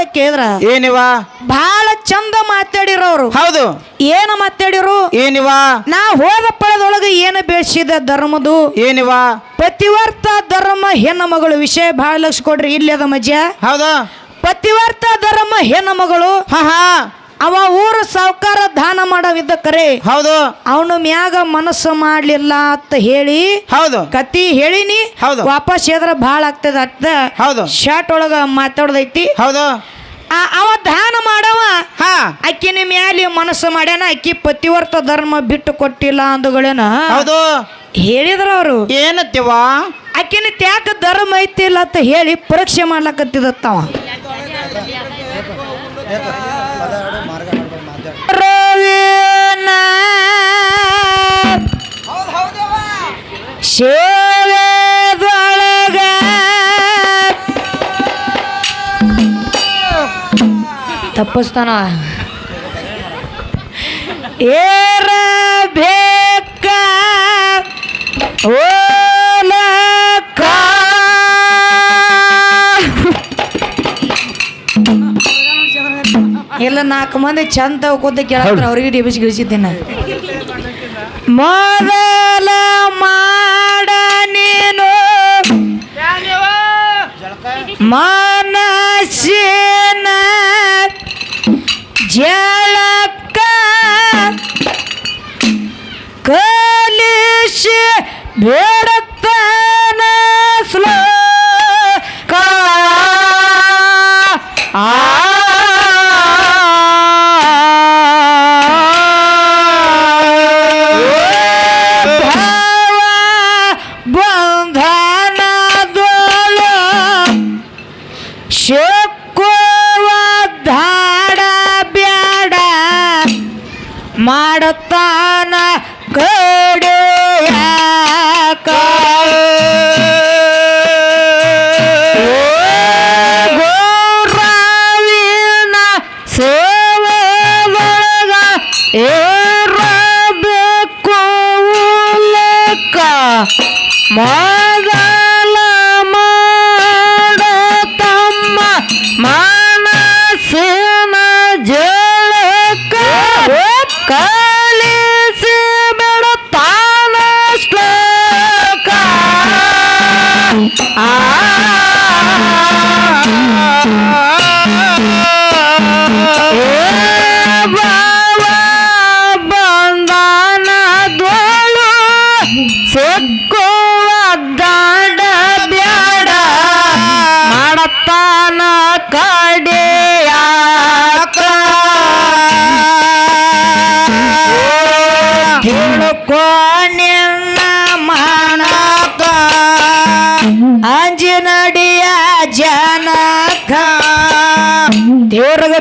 ಅಂತ ಕೇಳಿದ್ರ ಏನಿವ? ಬಹಳ ಚಂದ ಮಾತಾಡಿರೋರು. ಹೌದು. ಏನ ಮಾತಾಡಿರು? ಏನಿವ? ನಾ ಹೋದ ಪಳದೊಳಗ ಏನ ಬೆಳೆಸಿದ ಧರ್ಮದು? ಏನಿವ? ಪತಿವರ್ತ ಧರ್ಮ ಹೆಣ್ಣು ಮಗಳು ವಿಷಯ ಬಹಳ ಲಕ್ಷ ಕೊಡ್ರಿ ಇಲ್ಲಿ ಅದ ಮಜ್ಜ ಹೌದಾ? ಪತಿವರ್ತ ಧರ್ಮ ಹೆಣ್ಣು ಮಗಳು. ಹಾ ಹಾ. ಅವ ಊರು ಸಾವುಕಾರ ದಾನ ಮಾಡವಿದ್ದ ಕರೆ. ಹೌದು. ಅವನು ಮ್ಯಾಗ ಮನಸ್ಸು ಮಾಡ್ಲಿಲ್ಲ ಅಂತ ಹೇಳಿ ಹೌದು. ಕತಿ ಹೇಳಿನಿ. ಹೌದು. ವಾಪಸ್ ಎದ್ರ ಭಾಳ ಆಗ್ತದ ಅತ್ತ ಹೌದು. ಶಾರ್ಟ್ ಒಳಗ ಮಾತಾಡ್ದೈತಿ. ಹೌದು. ಅವ ದಾನ ಮಾಡವ. ಹಾ. ಅಕ್ಕಿನ ಮ್ಯಾಲೆ ಮನಸ್ಸು ಮಾಡ್ಯಾನ ಅಕ್ಕಿ ಪತಿವರ್ತ ಧರ್ಮ ಬಿಟ್ಟು ಕೊಟ್ಟಿಲ್ಲ ಅಂದುಗಳೇನ? ಹೌದು. ಹೇಳಿದ್ರ ಅವರು. ಏನತ್ತಿವ ಅಕ್ಕಿನ ತ್ಯಾಕ ಧರ್ಮ ಐತಿಲ್ಲ ಅಂತ ಹೇಳಿ ಪರೀಕ್ಷೆ ಮಾಡ್ಲಕತ್ತಿದತ್ತವ. ಸೇವೆದೊಳಗ ತಪ್ಪಿಸ್ತಾನ. ಏರಬೇಕ ಓಲಕ. ಇಲ್ಲ ನಾಲ್ಕು ಮಂದಿ ಚಂದ ಕೂತ ಕೇಳಿದ್ರೆ ಅವ್ರಿಗೆ ಡಿಬಿಸ್ ಗಿಳಿಸಿದ್ದೇನೆ. ಮೊದಲ ಮಾಡ ನೀನು. ಮನಸ್ಸಿನ ಜಳಕ್ಕ ಕಲಿಸಿ ಬೇಡತನ ಶ್ಲೋಕ ತಿಳ್ಕೊ ನಿನ್ನ ಮಾಡಕ ಅಂಜನಡಿಯ ಜನಕ. ತಿರುಗ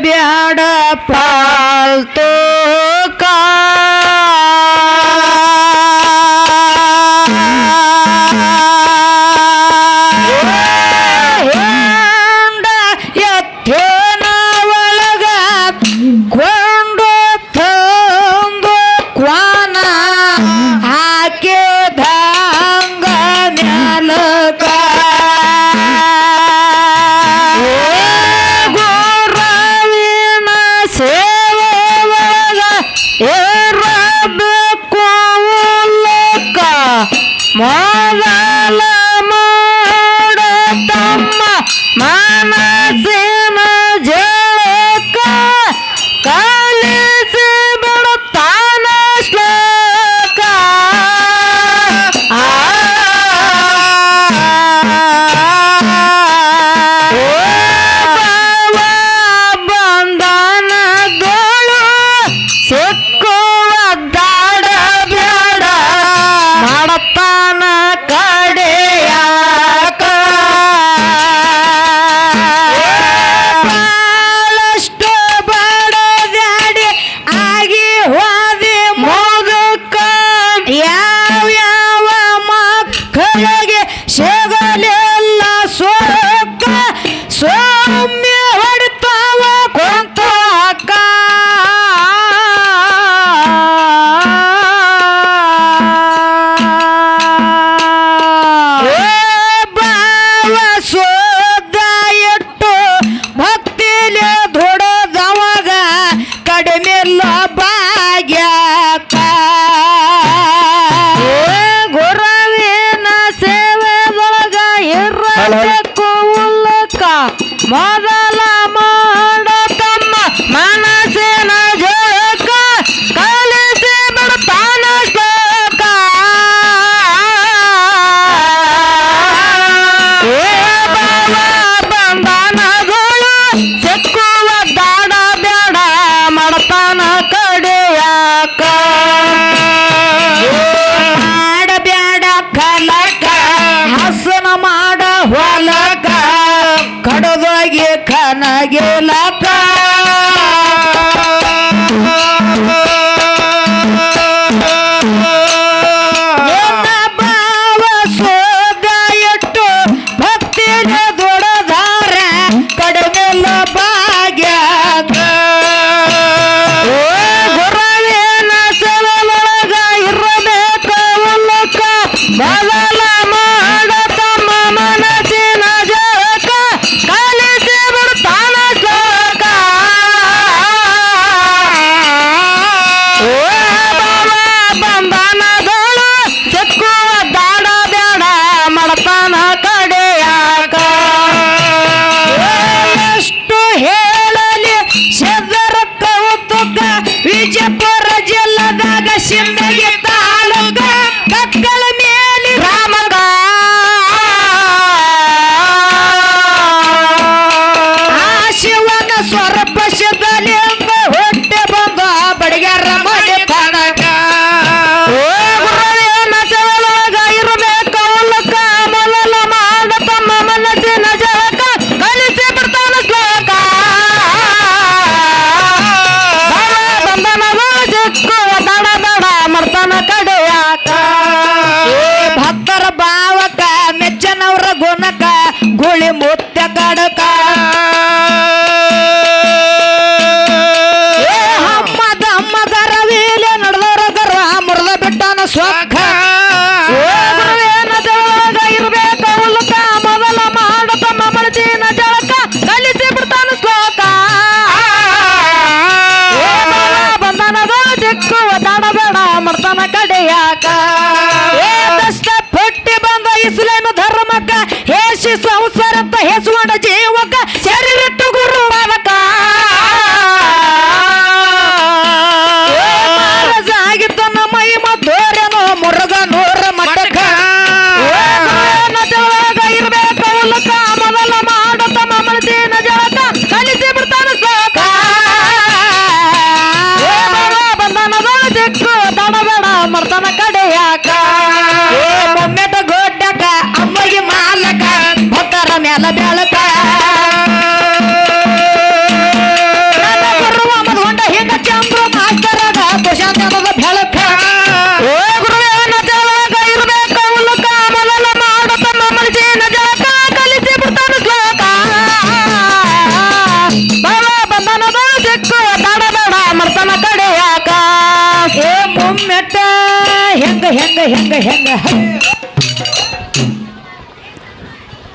ಚಿಕ್ಕು ದಡಬೇಡ ಮರ್ತನ ಕಡೆಯಾಕ ಏ ಮೊಮ್ಮೆಟ ಗೊಡ್ಡಕ ಅಮ್ಮಗೆ ಮಾಲಕ ಭಕ್ತರ ಮ್ಯಾಲ ಬೆಳಕ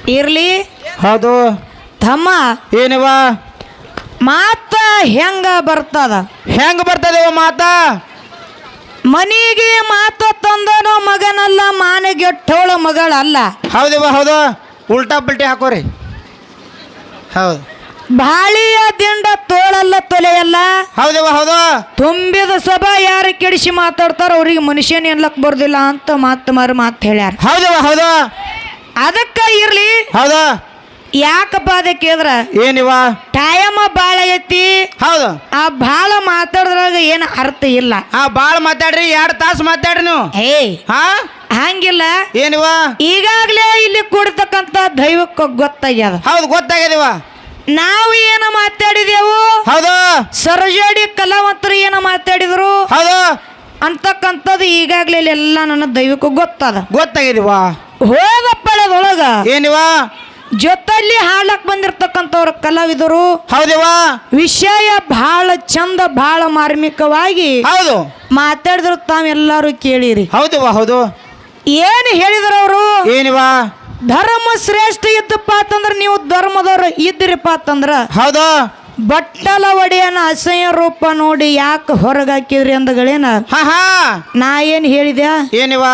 ಇರ್ಲಿ? ಹೌದು. ತಮ್ಮ. ಏನಿವ? ಮಾತ ಹೆಂಗ ಬರ್ತದ? ಹೆಂಗ ಬರ್ತದ ಮಾತ? ಮನಿಗೆ ಮಾತ ತಂದನು ಮಗನಲ್ಲ ಮಾನಗೆಟ್ಟವಳ ಮಗಳಲ್ಲ. ಹೌದಿವ ಹೌದು. ಉಲ್ಟಾ ಪಲ್ಟಿ ಹಾಕೋರಿ. ಹೌದು. ಬಾಳಿಯ ದಿಂಡ ತೋಳಲ್ಲ ತೊಲೆಯಲ್ಲ. ಹೌದಿವ ಹೌದು. ತುಂಬಿದ ಸಭಾ ಯಾರು ಕೆಡಿಸಿ ಮಾತಾಡ್ತಾರ ಅವ್ರಿಗೆ ಮನುಷ್ಯನ ಎನ್ಲಕ್ ಬರ್ದಿಲ್ಲ ಅಂತ ಮಾತು ಮಾರು ಮಾತು ಹೇಳ್ಯಾರ. ಹೌದಿವ ಹೌದು. ಅದಕ್ಕ ಇರ್ಲಿ. ಹೌದು. ಯಾಕಪ್ಪ ಅದಕ್ಕೆ ಕೇಳಿದ್ರ? ಏನಿವ ಟೈಮ ಬಾಳ ಐತಿ. ಹೌದು. ಆ ಬಾಳ ಮಾತಾಡಿದ್ರಾಗ ಏನು ಅರ್ಥ ಇಲ್ಲ. ಆ ಬಾಳ ಮಾತಾಡ್ರಿ ಎರಡ್ ತಾಸು ಮಾತಾಡ್ರಿ ನೀವು. ಹೇ. ಹಾ? ಹಂಗಿಲ್ಲ. ಏನಿವ ಈಗಾಗ್ಲೇ ಇಲ್ಲಿ ಕೂಡತಕ್ಕಂತ ದೈವಕ್ಕೆ ಗೊತ್ತಾಗ್ಯದ. ಹೌದು ಗೊತ್ತಾಗ್ಯದಿವ ನಾವು ಏನು ಮಾತಾಡಿದೆವು? ಹೌದು. ಸರಜೋಡಿ ಕಲಾವಂತರು ಏನು ಮಾತಾಡಿದ್ರು? ಹೌದು. ಅಂತಕ್ಕಂಥದ್ದು ಈಗಾಗಲೇ ಎಲ್ಲ ನನ್ನ ದೈವಕ್ಕೂ ಗೊತ್ತದ. ಗೊತ್ತಾಗಿದೀವಾ ಹೋದ ಪಳದೊಳಗ ಏನಿವ ಜೊತೆಯಲ್ಲಿ ಹಾಡಕ್ ಬಂದಿರ್ತಕ್ಕಂಥವ್ರ ಕಲಾವಿದರು ಹೌದಿವಾ ವಿಷಯ ಬಹಳ ಚಂದ ಬಹಳ ಮಾರ್ಮಿಕವಾಗಿ ಹೌದು. ಮಾತಾಡಿದ್ರು ತಾವೆಲ್ಲರೂ ಕೇಳಿರಿ. ಹೌದಿವಾ ಹೌದು. ಏನು ಹೇಳಿದ್ರು ಅವರು? ಏನಿವ ಧರ್ಮ ಶ್ರೇಷ್ಠ ಇದ್ದಪ್ಪ ಅಂತಂದ್ರೆ ನೀವು ಧರ್ಮದವ್ರು ಇದ್ದಿರಪ್ಪ ಅಂತಂದ್ರ ಹೌದಾ? ಬಟ್ಟಲ ಒಡೆಯನ ಅಸಹ್ಯ ರೂಪ ನೋಡಿ ಯಾಕೆ ಹೊರಗಾಕಿದ್ರಿ ಅಂದಗಳೇನ? ಹಾ ಹಾ. ನಾ ಏನು ಹೇಳಿದೆ ಏನಿವ?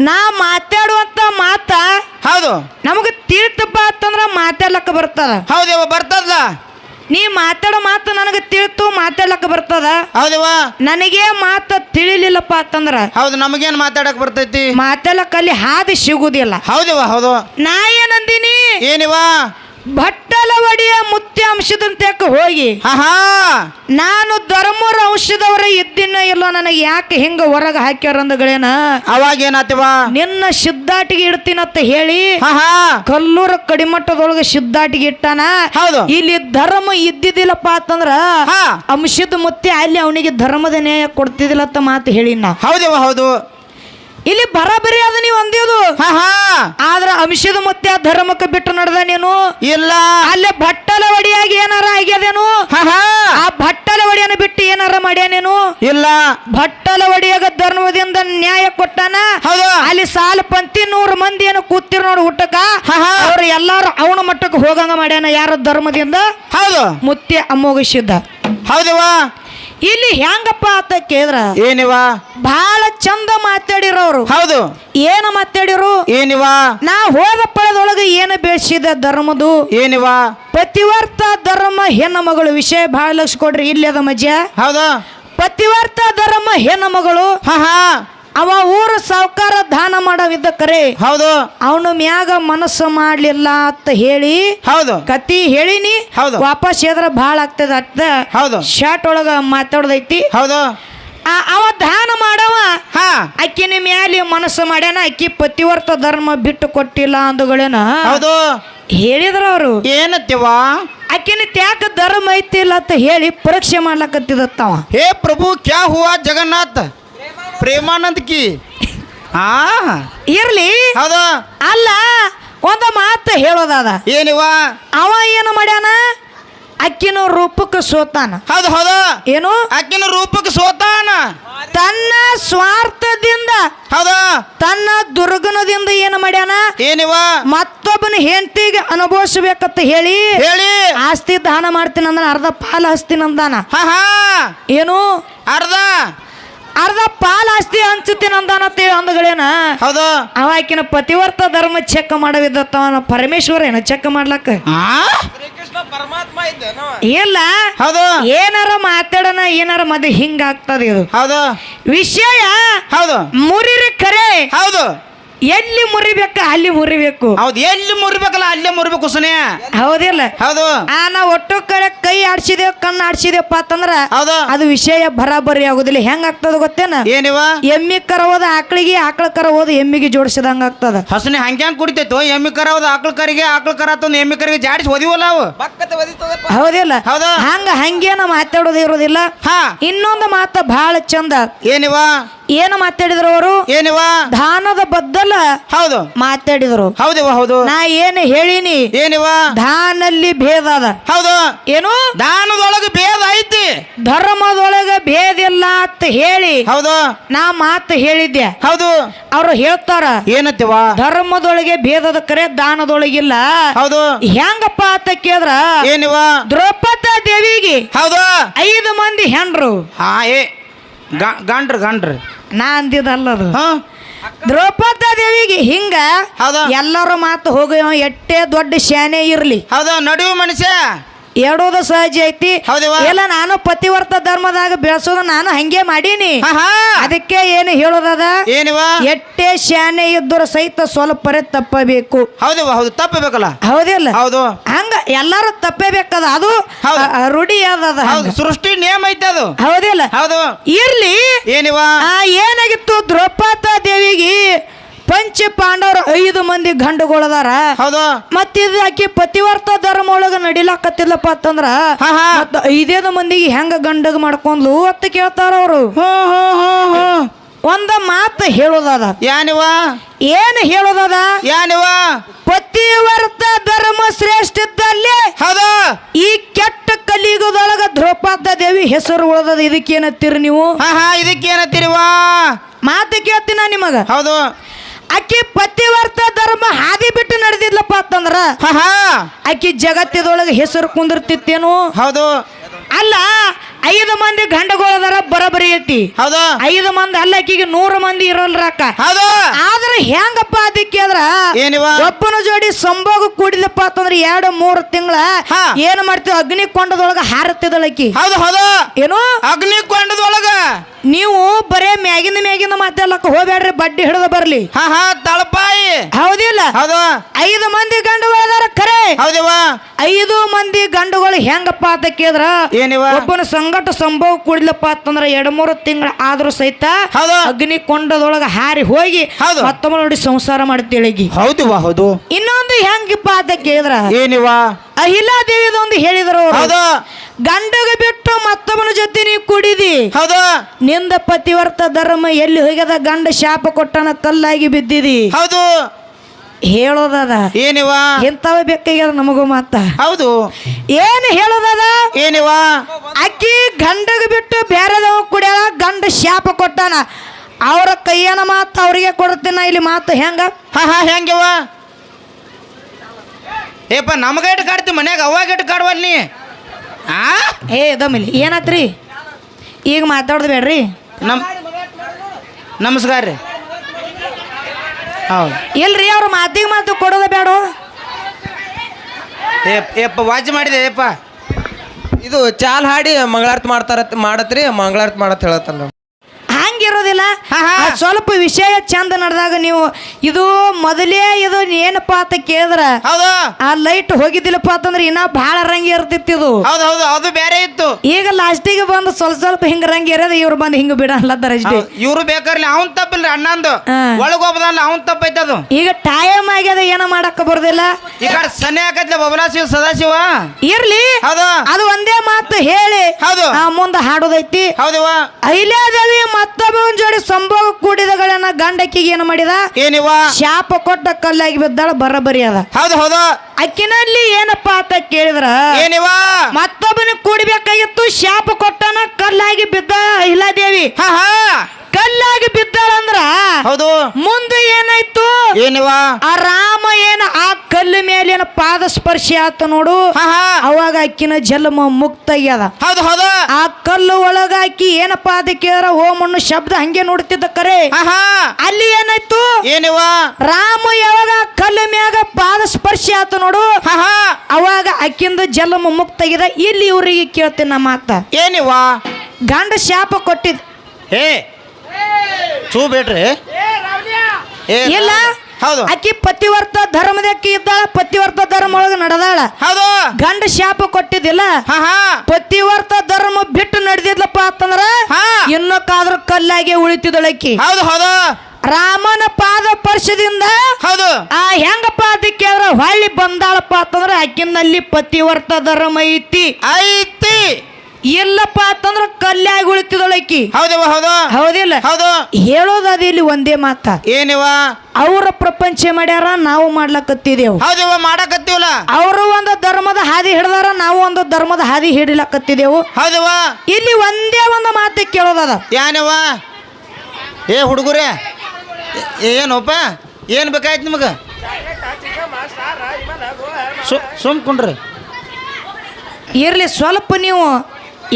ನಾ ಮಾತಾಡುವಂತ ಮಾತಾ ಹೌದು. ನಮಗೆ ತಿಳಿತಪ್ಪ ಅಂತಂದ್ರ ಮಾತಾಡ್ಲಕ್ಕ ಬರ್ತದ ಹೌದೇವ ಬರ್ತದಲ್ಲ ನೀ ಮಾತಾಡೋ ಮಾತು ನನಗೆ ತಿಳಿತು ಮಾತಾಡ್ಲಕ್ಕ ಬರ್ತದ? ಹೌದವಾ ನನಗೆ ಮಾತು ತಿಳಿಲಿಲ್ಲಪ್ಪ ಅಂತಂದ್ರ ಹೌದು ನಮಗೇನು ಮಾತಾಡಕ್ ಬರ್ತೈತಿ? ಮಾತಾಡಕ್ಕ ಅಲ್ಲಿ ಹಾದಿ ಸಿಗುದಿಲ್ಲ. ಹೌದವಾ ಹೌದು. ನಾ ಏನಂದಿನಿ? ಏನಿವ ಭಟ್ಟಲವಡಿಯ ಮುತ್ಯ ಅಂಶದಂತ್ಯಾಕ ಹೋಗಿ? ಹಾ ಹಾ ನಾನು ಧರ್ಮರ ಅಂಶದವರ ಇದ್ದಿನ ಇಲ್ಲ ನನಗೆ ಯಾಕೆ ಹಿಂಗ ಹೊರಗೆ ಹಾಕ್ಯಾರಂದಗಳೇನ ಅವಾಗ ಏನಾತಿವ? ನಿನ್ನ ಸಿದ್ಧಾಟಿಗೆ ಇಡ್ತೀನಂತ ಹೇಳಿ ಹಾ ಹಾ ಕಲ್ಲೂರ ಕಡಿಮಟ್ಟದೊಳಗೆ ಸಿದ್ಧಾಟಿಗೆ ಇಟ್ಟಾನ. ಹೌದು. ಇಲ್ಲಿ ಧರ್ಮ ಇದ್ದಿದ್ದಿಲ್ಲಪ್ಪ ಅಂತಂದ್ರ ಹಾ. ಅಂಶದ ಮುತ್ತೆ ಅಲ್ಲಿ ಅವನಿಗೆ ಧರ್ಮದ ನ್ಯಾಯ ಕೊಡ್ತಿದ್ದಿಲ್ಲ ಅಂತ ಮಾತು ಹೇಳಿನ. ನಾ ಹೌದಿವ ಹೌದು. ಇಲ್ಲಿ ಬರಬರಿ ಅದ ನೀವು ಹಾ ಹಾ. ಆದ್ರ ಅಂಶದ ಮತ್ತೆ ಆ ಧರ್ಮಕ್ಕೆ ಬಿಟ್ಟು ನಡೆದ ನೀನು? ಇಲ್ಲ. ಅಲ್ಲೇ ಭಟ್ಟಲ ಒಡಿಯಾಗಿ ಏನಾರ ಆಗ್ಯದೇನು? ಹಾ ಹಾ. ಆ ಭಟ್ಟಲ ಒಡಿಯನ್ನು ಬಿಟ್ಟು ಏನಾರ ಮಾಡ್ಯಾನೇನು ಇಲ್ಲ. ಭಟ್ಟಲ ಒಡಿಯಾಗ ಧರ್ಮದಿಂದ ನ್ಯಾಯ ಕೊಟ್ಟಾನ? ಹೌದು. ಅಲ್ಲಿ ಸಾಲ ಪಂತಿ ನೂರು ಮಂದಿ ಏನು ಕೂತಿರ್ ನೋಡಿ ಊಟಕ್ಕ? ಹಾ, ಹಾ. ಅವ್ರು ಎಲ್ಲಾರು ಅವನ ಮಟ್ಟಕ್ಕೆ ಹೋಗಂಗ ಮಾಡ್ಯಾನ ಯಾರ ಧರ್ಮದಿಂದ? ಹೌದು. ಮುತ್ತೆ ಅಮೋಘಿಸಿದ್ದ ಹೌದಿವ ಇಲ್ಲಿ ಹೆಂಗಪ್ಪ ಅಂತ ಕೇಳಿದ್ರ? ಏನಿವ? ಬಹಳ ಚಂದ ಮಾತಾಡಿರೋರು. ಹೌದು. ಏನ ಮಾತಾಡಿರು? ಏನಿವ? ನಾ ಹೋದ ಪಳದೊಳಗೆ ಏನು ಬೆಳೆಸಿದ ಧರ್ಮದು? ಏನಿವ? ಪತಿವರ್ತ ಧರ್ಮ ಹೆಣ್ಣು ಮಗಳು ವಿಷಯ ಬಹಳ ಲಕ್ಷ ಕೊಡ್ರಿ. ಇಲ್ಲಿ ಅದ ಮಜ್ಜ ಹೌದಾ? ಪತಿವರ್ತ ಧರ್ಮ ಹೆಣ್ಣು ಮಗಳು. ಹಾ ಹಾ. ಅವ ಊರು ಸಾವುಕಾರ ದಾನ ಮಾಡವಿದ್ದ ಕರೆ ಹೌದು. ಅವನು ಮ್ಯಾಗ ಮನಸ್ಸು ಮಾಡ್ಲಿಲ್ಲ ಅಂತ ಹೇಳಿ ಹೌದು. ಕತಿ ಹೇಳಿನಿ ಹೌದು. ವಾಪಸ್ ಎದ್ರ ಭಾಳ ಆಗ್ತದ ಅತ್ತ ಹೌದು. ಶಾಟ್ ಒಳಗ ಮಾತಾಡ್ದೈತಿ. ಹೌದು. ಅವ ದಾನ ಮಾಡವ. ಹಾ. ಅಕ್ಕಿನ ಮ್ಯಾಲೆ ಮನಸ್ಸು ಮಾಡ್ಯಾನ ಅಕ್ಕಿ ಪತಿವರ್ತ ಧರ್ಮ ಬಿಟ್ಟು ಕೊಟ್ಟಿಲ್ಲ ಅಂದುಗಳೇನ? ಹೌದು. ಹೇಳಿದ್ರ ಅವರು. ಏನತ್ತೇವ ಅಕ್ಕಿನ ತ್ಯಾಕ ಧರ್ಮ ಐತಿಲ್ಲ ಅಂತ ಹೇಳಿ ಪರೀಕ್ಷೆ ಮಾಡ್ಲಕತ್ತಿದತ್ತವ. ಹೇ ಪ್ರಭು ಕ್ಯಾ ಹುವಾ ಜಗನ್ನಾಥ್? ಪ್ರೇಮಾನಂದ್ ಕಿ? ಹಾ ಇರ್ಲಿ. ಹೌದು? ಅಲ್ಲ ಒಂದು ಮಾತು ಹೇಳೋದಾದ. ಏನಿವ? ಅವ ಏನು ಮಾಡ್ಯಾನ? ಅಕ್ಕಿನ ರೂಪಕ್ಕೆ ಸೋತಾನ. ಹೌದು ಹೌದು. ಏನು? ಅಕ್ಕಿನ ರೂಪಕ್ಕೆ ಸೋತಾನ. ತನ್ನ ಸ್ವಾರ್ಥದಿಂದ ಹೌದು. ತನ್ನ ದುರ್ಗುಣದಿಂದ ಏನು ಮಾಡ್ಯಾನ? ಏನಿವ? ಮತ್ತೊಬ್ಬನ ಹೆಂಡತಿಗೆ ಅನುಭವಿಸ್ಬೇಕಂತ ಹೇಳಿ ಹೇಳಿ. ಆಸ್ತಿ ದಾನ ಮಾಡ್ತೀನಿ ಅಂದಾನ ಅರ್ಧ ಪಾಲು ಹಸ್ತೀನಿ ಅಂದಾನ ಹಾ ಹಾ. ಏನು? ಅರ್ಧ. ಅರ್ಧ ಪಾಲ್ ಆಸ್ತಿ ಹಂಚುತ್ತೀನಿ ಅಂದಾನ ಅಂತ ಹೇಳಿ ಅಂದಗಳೇನ? ಹೌದು. ಅವಾಕಿನ ಪತಿವರ್ತ ಧರ್ಮ ಚೆಕ್ ಮಾಡವಿದ್ದತ್ತವನ ಪರಮೇಶ್ವರ ಏನ ಚೆಕ್ ಮಾಡ್ಲಕ್ಕ? ಆ? ಇಲ್ಲ. ಹೌದು. ಏನಾರ ಮಾತಾಡೋಣ ಏನಾರ ಮದ್ವೆ ಹಿಂಗ ಆಗ್ತದ ಇದು. ಹೌದು. ವಿಷಯ ಹೌದು. ಮುರಿರಿ ಕರೆ. ಹೌದು. ಎಲ್ಲಿ ಮುರಿಬೇಕ ಅಲ್ಲಿ ಮುರಿಬೇಕು. ಹೌದು ಎಲ್ಲಿ ಮುರಿಬೇಕಲ್ಲ ಅಲ್ಲೇ ಮುರಿಬೇಕು ಸುನೆ ಹೌದಿಲ್ಲ. ಹೌದು. ಆ ನಾ ಒಟ್ಟು ಕಡೆ ಆಡ್ಸಿದೇವ್ ಕಣ್ಣು ಆಡ್ಸಿದೇವಪ್ಪ ಅಂತಂದ್ರ ಹೌದು. ಅದು ವಿಷಯ ಬರಾಬರಿ ಆಗುದಿಲ್ಲ. ಹೆಂಗ್ ಆಗ್ತದ ಗೊತ್ತೇನ? ಏನಿವ? ಎಮ್ಮಿ ಕರ ಹೋದ ಆಕಳಿಗೆ ಆಕಳ ಕರ ಹೋದ ಎಮ್ಮಿಗೆ ಜೋಡಿಸಿದಂಗ ಆಗ್ತದ. ಹಸನೆ ಹಂಗ್ಯಾಂಗ್ ಕುಡಿತೈತೋ? ಎಮ್ಮಿ ಕರ ಹೋದ ಆಕಳ ಕರಿಗೆ ಆಕಳ ಕರ ತಂದು ಎಮ್ಮಿ ಕರಿಗೆ ಜಾಡಿಸಿ ಓದಿವಲ್ಲ ಅವು? ಹೌದಿಲ್ಲ? ಹೌದು. ಹಂಗ ಹಂಗೇನ ಮಾತಾಡೋದು ಇರೋದಿಲ್ಲ. ಹಾ. ಇನ್ನೊಂದು ಮಾತ ಬಹಳ ಚಂದ. ಏನಿವ? ಏನು ಮಾತಾಡಿದ್ರು ಅವರು? ಏನಿವ? ದಾನದ ಬದ್ದಲ ಹೌದು. ಮಾತಾಡಿದ್ರು. ಹೌದಿವ ಹೌದು. ನಾ ಏನು ಹೇಳಿನಿ? ಏನಿವ? ದಾನಲ್ಲಿ ಭೇದ ಅದ. ಹೌದು. ಏನು? ದಾನದೊಳಗೆ ಭೇದ ಐತಿ. ಧರ್ಮದೊಳಗೆ ಭೇದ ಇಲ್ಲ ಅಂತ ಹೇಳಿ ಹೌದು. ನಾ ಮಾತು ಹೇಳಿದ್ದೆ. ಹೌದು. ಅವ್ರು ಹೇಳ್ತಾರ ಏನತ್ತಿವ ಧರ್ಮದೊಳಗೆ ಭೇದದ ಕರೆ ದಾನದೊಳಗಿಲ್ಲ. ಹೌದು. ಹೆಂಗಪ್ಪ ಅಂತ ಕೇಳಿದ್ರ ಏನಿವ? ದ್ರೌಪದ ದೇವಿಗೆ ಹೌದು. ಐದು ಮಂದಿ ಹೆಂಡ್ರು ಹಾ ಏ ಗ- ಗಂಡ್ರು ಗಾಂಡ್ರ್. ನಾ ಅಂದಿದ್ದಲ್ಲದು. ಹಾ. ದ್ರೌಪದ ದೇವಿಗೆ ಹಿಂಗ ಹೌದು. ಎಲ್ಲರ ಮಾತು ಹೋಗ ಎಟ್ಟೆ ದೊಡ್ಡ ಶಾನೆ ಇರ್ಲಿ. ಹೌದು ನಡುವೆ ಮನುಷ್ಯ. ಎರಡೋದು ಸಹಜ ಐತಿ. ಎಲ್ಲ ನಾನು ಪತಿವರ್ತ ಧರ್ಮದಾಗ ಬೆಳೆಸೋದು ನಾನು ಹಂಗೆ ಮಾಡೀನಿ. ಅದಕ್ಕೆ ಏನು ಹೇಳೋದದ? ಏನಿವ? ಎಟ್ಟೆ ಶಾನೆ ಇದ್ದರೂ ಸಹಿತ ಸ್ವಲ್ಪರೇ ತಪ್ಪಬೇಕು. ಹೌದವ? ಹೌದು ತಪ್ಪಬೇಕಲ್ಲ? ಹೌದಿಲ್ಲ ಹೌದು. ಹಂಗ ಎಲ್ಲಾರು ತಪ್ಪೇಬೇಕದ ಅದು ಹೌದು. ಅ- ಅ- ರೂಢಿ ಅದ ಹೌದು ಸೃಷ್ಟಿ ನಿಯಮ ಐತೆ ಅದು. ಹೌದಿಲ್ಲ ಹೌದು. ಇರ್ಲಿ. ಏನಿವ? ಆ ಏನಾಗಿತ್ತು? ದ್ರೌಪದ ದೇವಿಗೆ ಪಂಚ ಪಾಂಡವರು ಐದು ಮಂದಿ ಗಂಡುಗಳದಾರ. ಹೌದು. ಮತ್ತಿದು ಆಕಿ ಪತಿವರ್ತ ಧರ್ಮ ಒಳಗ ನಡಿಲಾಕತ್ತಿಲ್ಲಪ್ಪ ಅಂತಂದ್ರ ಮತ್ತ ಐದೇದು ಮಂದಿಗೆ ಹೆಂಗ ಗಂಡಗ ಮಾಡ್ಕೊಂಡ್ಲು ಅಂತ ಕೇಳ್ತಾರ ಅವರು. ಒಂದ ಮಾತು ಹೇಳೋದದ. ಯಾನಿವ? ಏನು ಹೇಳೋದದ? ಯಾನಿವ? ಪತಿವರ್ತ ಧರ್ಮ ಶ್ರೇಷ್ಠ ಇದ್ದಲ್ಲಿ ಹೌದು. ಈ ಕೆಟ್ಟ ಕಲಿಯುಗದೊಳಗ ದ್ರೌಪದ ದೇವಿ ಹೆಸರು ಉಳದದ. ಇದಕ್ಕೇನತ್ತೀರಿ ನೀವು? ಹಾ ಹಾ ಇದಕ್ಕೆ ಏನತ್ತೀರಿವ ಮಾತು ಕೇಳ್ತೀನ ನಿಮಗ? ಹೌದು. ಆಕಿ ಪತಿವರ್ತ ಧರ್ಮ ಹಾದಿ ಬಿಟ್ಟು ನಡೆದಿದ್ಲಪ್ಪ ಅಂತಂದ್ರ ಆಕಿ ಜಗತ್ತಿದೊಳಗೆ ಹೆಸರು ಕುಂದಿರ್ತಿತ್ತೇನು? ಹೌದು. ಅಲ್ಲ ಐದು ಮಂದಿ ಗಂಡಗಳದಾರ ಬರಬರಿ ಐತಿ. ಹೌದು? ಐದು ಮಂದಿ ಅಲ್ಲ ಆಕಿಗೆ ನೂರು ಮಂದಿ ಇರಲ್ರಕ್ಕ ಹೌದು? ಆದ್ರೆ ಹೆಂಗಪ್ಪ ಅದಕ್ಕೆ ಅಂದ್ರ ಏನಿವ? ಒಬ್ಬನ ಜೋಡಿ ಸಂಭೋಗ ಕೂಡಿದಪ್ಪ ಅಂತಂದ್ರ ಎರಡು ಮೂರು ತಿಂಗಳ ಹಾ. ಏನ್ ಮಾಡ್ತೀವಿ? ಅಗ್ನಿ ಕೊಂಡದೊಳಗ ಹಾರತ್ತಿದಳಕಿ ಹೌದು ಹೌದು. ಏನು? ಅಗ್ನಿ ಕೊಂಡದೊಳಗ? ನೀವು ಬರೇ ಮ್ಯಾಗಿಂದ ಮ್ಯಾಗಿಂದ ಮಾತಾಡ್ಲಕ್ಕ ಹೋಗ್ಬೇಡ್ರಿ ಬಡ್ಡಿ ಹಿಡಿದು ಬರ್ಲಿ. ಹಾ ಹಾ ತಳಪಾಯಿ. ಹೌದಿಲ್ಲ? ಹೌದು. ಐದು ಮಂದಿ ಗಂಡುಗಳು ಅದಾರ ಖರೆ. ಹೌದಿವ. ಐದು ಮಂದಿ ಗಂಡುಗಳು ಹೆಂಗಪ್ಪ ಅಂತ ಕೇಳಿದ್ರ ಏನಿವ? ಒಬ್ಬನ ಸಂಗಟ ಸಂಭವ ಕುಡಿಲಪ್ಪ ಅಂತಂದ್ರೆ ಎರಡು ಮೂರು ತಿಂಗಳ ಆದ್ರೂ ಸಹಿತ ಅಗ್ನಿ ಕೊಂಡದೊಳಗ ಹಾರಿ ಹೋಗಿ. ಮತ್ತೊಮ್ಮೆ ನೋಡಿ ಸಂಸಾರ ಮಾಡ್ತೇಳಿಗಿ ಹೌದು ಹೌದು. ಇನ್ನೊಂದು ಹೆಂಗಿಪ್ಪ ಅಂತ ಕೇಳಿದ್ರ? ಏನಿವ? ಅಹಿಲಾ ದೇವಿದೊಂದು ಹೇಳಿದ್ರು ಗಂಡಗ ಬಿಟ್ಟು ಮತ್ತೊಬ್ಬನ ಜೊತೆ ನೀವು ಕುಡಿದಿ? ಹೌದು. ನಿಂದ ಪತಿವರ್ತ ಧರ್ಮ ಎಲ್ಲಿ ಹೋಗ್ಯದ? ಗಂಡ ಶಾಪ ಕೊಟ್ಟನ ಕಲ್ಲಾಗಿ ಬಿದ್ದಿದಿ. ಹೌದು. ಹೇಳೋದದ? ಏನಿವ? ಎಂತವ ಬೇಕಾಗ್ಯದ ನಮಗೂ ಮಾತ. ಹೌದು. ಏನು ಹೇಳೋದದ? ಏನಿವ? ಅಕ್ಕಿ ಗಂಡಗ ಬಿಟ್ಟು ಬೇರೆದವ ಕುಡಿಯಲ್ಲ ಗಂಡ ಶಾಪ ಕೊಟ್ಟಾನ. ಅವ್ರ ಕೈಯನ ಮಾತು ಅವ್ರಿಗೆ ಕೊಡ್ತೀನ ಇಲ್ಲಿ ಮಾತು ಹೆಂಗ? ಹಾ ಹಾ ಹೆಂಗಿವ? ಏಪ ನಮಗ ಇಟ್ಟು ಕಾಡ್ತಿ ಮನ್ಯಾಗ ಅವಾಗ ಇಟ್ಟು ಕಾಡುವಲ್ ನೀ? ಆ? ಏ ದಮಿಲಿ ಏನಾತ್ರಿ? ಈಗ ಮಾತಾಡೋದು ಬೇಡ್ರಿ. ನಮ್ ನಮಸ್ಕಾರ ರೀ. ಹೌದು. ಇಲ್ರಿ ಅವ್ರ ಮಾತಿಗೆ ಮಾತು ಕೊಡೋದ ಬೇಡ. ಏಪ್ ಏಪ್ಪ ವಾಜ್ ಮಾಡಿದೆ ಏಪ್ಪ. ಇದು ಚಾಲ್ ಹಾಡಿ ಮಂಗಳಾರತಿ ಮಾಡ್ತಾರ ಮಾಡತ್ರಿ ಮಂಗಳಾರತಿ ಮಾಡತ್ ಹೇಳತ್ತಲ್ಲ ಆ ಸ್ವಲ್ಪ ವಿಷಯ ಚಂದ ನಡೆದಾಗ ನೀವು ಇದು ಮೊದಲೇ ಇದು ಏನಪ್ಪ ಅಂತ ಕೇಳಿದ್ರ? ಹೌದು. ಆ ಲೈಟ್ ಹೋಗಿದ್ದಿಲ್ಲಪ್ಪ ಅಂತಂದ್ರೆ ಇನ್ನ ಬಹಳ ರಂಗಿ ಇರ್ತಿತ್ತು ಇದು. ಹೌದು ಹೌದು. ಅದು ಬೇರೆ ಇತ್ತು. ಈಗ ಲಾಸ್ಟಿಗೆ ಬಂದು ಸ್ವಲ್ಪ ಸ್ವಲ್ಪ ಹಿಂಗ ರಂಗಿ ಇರೋದು ಇವ್ರು ಬಂದು ಹಿಂಗ ಬಿಡಲ್ಲದಾರ ಅಷ್ಟೇ. ಇವರು ಬೇಕಾರ್ಲಿ ಅವನ್ ತಪ್ಪಿಲ್ರಿ ಅಣ್ಣಂದು. ಒಳಗ ಹೋಗ್ಬೋದಲ್ಲ ಅವನ್ ತಪ್ಪೈತೆ ಅದು. ಈಗ ಟೈಮ್ ಆಗ್ಯದ ಏನ ಮಾಡಕ್ ಬರೋದಿಲ್ಲ? ಈ ಕಡೆ ಸನ್ನೆ ಹಾಕತ್ಲೆ ಬಬಲಾಶಿವ ಸದಾಶಿವ. ಇರ್ಲಿ. ಹೌದು. ಅದು ಒಂದೇ ಮಾತು ಹೇಳಿ. ಹೌದು. ಮುಂದೆ ಹಾಡೋದೈತಿ. ಹೌದಿವ ಅಹಿಲ್ಯಾದೇವಿ ಮತ್ತೊಬ್ಬನ ಜೋಡಿ ಸಂಭೋಗ ಕೂಡಿದಗಳನ್ನ ಗಂಡಕ್ಕಿಗೆ ಏನು ಮಾಡಿದ? ಏನಿವ? ಶಾಪ ಕೊಟ್ಟ ಕಲ್ಲಾಗಿ ಬಿದ್ದಾಳ ಬರಬರಿ ಅದ. ಹೌದು ಹೌದು. ಅಕ್ಕಿನಲ್ಲಿ ಏನಪ್ಪಾ ಅಂತ ಕೇಳಿದ್ರ? ಏನಿವ? ಮತ್ತೊಬ್ಬನ ಕೂಡಬೇಕಾಗಿತ್ತು ಶಾಪ ಕೊಟ್ಟನ ಕಲ್ಲಾಗಿ ಬಿದ್ದ ಇಲ್ಲ ಹಾ ಹಾ. ಕಲ್ಲಾಗಿ ಬಿದ್ದಾಳಂದ್ರ ಹೌದು. ಮುಂದೆ ಏನಾಯ್ತು? ಏನಿವ? ಆ ರಾಮ ಏನ ಆ ಕಲ್ಲು ಮೇಲಿನ ಪಾದ ಸ್ಪರ್ಶ ಆತ ನೋಡು. ಅವಾಗ ಅಕ್ಕಿನ ಜನ್ಮ ಮುಕ್ತ ಆಗ್ಯದ ಹೌದು ಹೌದು. ಆ ಕಲ್ಲು ಒಳಗ ಏನ ಪಾದ ಕೇರ ಕೇಳಿದ್ರ ಓಮಣ್ಣು ಶಬ್ದ ಹಂಗೆ ನೋಡ್ತಿದ್ದ ಕರೆ. ಅಲ್ಲಿ ಏನಾಯ್ತು? ಏನಿವ ರಾಮ ಯಾವಾಗ ಕಲ್ಲು ಮ್ಯಾಗ ಪಾದ ಸ್ಪರ್ಶ ಆತ ನೋಡು. ಅವಾಗ ಅಕ್ಕಿಂದ ಜನ್ಮ ಮುಕ್ತ ಆಗ್ಯದ ಇಲ್ಲಿ ಇವರಿಗೆ ಕೇಳ್ತೀನಿ ನಮ್ಮ ಮಾತ. ಏನಿವ ಗಂಡ ಶಾಪ ಕೊಟ್ಟಿದ್. ಏ ಚೂ ಬೇಡ್ರಿ. ಇಲ್ಲ. ಹೌದು. ಅಕ್ಕಿ ಪತಿವರ್ತ ಧರ್ಮದಕ್ಕೆ ಇದ್ದಾಳ ಪತಿವರ್ತ ಧರ್ಮ ಒಳಗೆ ನಡೆದಾಳ. ಹೌದು. ಗಂಡ ಶಾಪ ಕೊಟ್ಟಿದ್ದಿಲ್ಲ. ಪತಿವರ್ತ ಧರ್ಮ ಬಿಟ್ಟು ನಡೆದಿದ್ಲಪ್ಪ ಅಂತಂದ್ರ. ಇನ್ನೊಕ್ಕಾದ್ರೂ ಕಲ್ಲಾಗೆ ಉಳಿತಿದಳಕ್ಕಿ ಹೌದು ಹೌದು. ರಾಮನ ಪಾದ ಪರ್ಶದಿಂದ ಹೌದು. ಆ ಹೆಂಗಪ್ಪ ಅದಕ್ಕೆ ಅಂದ್ರೆ ಹೊಳ್ಳಿ ಬಂದಾಳಪ್ಪ ಅಂತಂದ್ರ ಆಕಿನಲ್ಲಿ ಪತಿವರ್ತ ಧರ್ಮ ಐತಿ. ಐತಿ. ಇಲ್ಲಪ್ಪ ಅಂತಂದ್ರ ಕಲ್ಯಾಗಿ ಉಳಿತಿದಳಕ್ಕಿ ಹೌದಿವ ಹೌದು ಹೌದಿಲ್ಲ ಹೌದು. ಹೇಳೋದಾದ ಇಲ್ಲಿ? ಒಂದೇ ಮಾತ. ಏನಿವ? ಅವರ ಪ್ರಪಂಚ ಮಾಡ್ಯಾರ ನಾವು ಮಾಡ್ಲಕತ್ತಿದೇವು. ಹೌದೇವ ಮಾಡಕತ್ತೀವಲ್ಲ? ಅವರು ಒಂದು ಧರ್ಮದ ಹಾದಿ ಹಿಡ್ದಾರ ನಾವು ಒಂದು ಧರ್ಮದ ಹಾದಿ ಹಿಡಿಲಕತ್ತಿದೆವು. ಹೌದವ ಇಲ್ಲಿ ಒಂದೇ ಒಂದು ಮಾತು ಕೇಳೋದದ ಯಾನಿವ ಏ ಹುಡುಗರೇ ಏನಪ್ಪ? ಏನು ಬೇಕಾಯ್ತು ನಿಮಗೆ? ಸುಮ್ ಕುಂಡ್ರಿ. ಇರ್ಲಿ ಸ್ವಲ್ಪ ನೀವು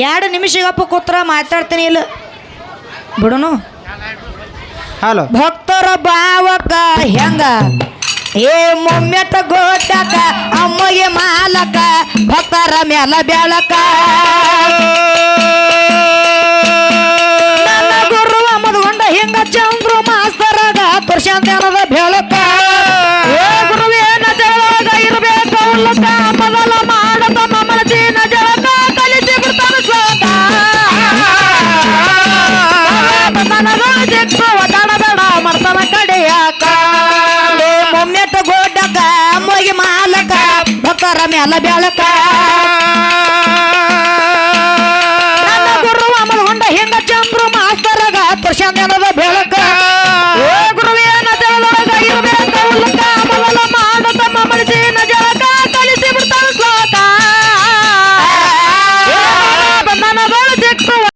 ಎರಡು ನಿಮಿಷಗಪ್ಪ ಕೂತ್ರ ಮಾತಾಡ್ತೀನಿ ಇಲ್ಲ ಬಿಡುನು? ಹಲೋ. ಭಕ್ತರ ಭಾವಕ ಹೆಂಗ? ಏ ಮೊಮ್ಮೆತ ಗೋಟಕ ಅಮ್ಮಗೆ ಮಾಲಕ ಭಕ್ತರ ಮ್ಯಾಲ ಬೆಳಕ. ನನ್ನ ಗುರು ಮದುಗೊಂಡ ಹಿಂಗ ಚಂದ್ರು ಮಾಸ್ತರಾಗ ತುರ್ಶಾಂತನದ